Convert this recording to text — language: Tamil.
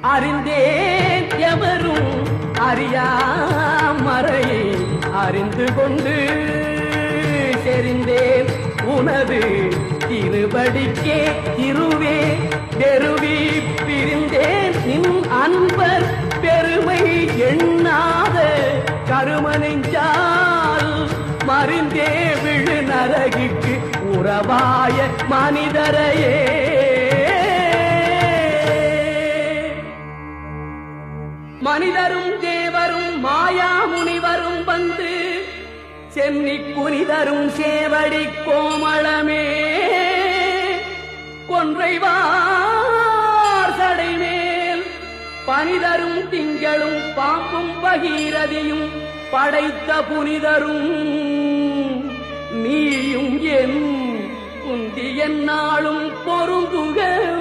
அறிந்தேன் எவரும் அறியா அறியாமறையை அறிந்து கொண்டு செறிந்தேன் உனது திருவடிக்கே திருவே பெருவி பிரிந்தேன். நின் அன்பர் பெருமை எண்ணாத கருமனைஞ்சால் மறிந்தே விழு நரகிக்கு உறவாய மனிதரையே. மனிதரும் தேவரும் மாயா முனிவரும் வந்து சென்னி புனிதரும் சேவடி கோமளமே. கொன்றைவார் சடைமேல் பனிதரும் திங்களும் பாம்பும் பகீரதியும் படைத்த புனிதரும். நீயும் என் குந்தி என்னாலும் பொருந்துகள்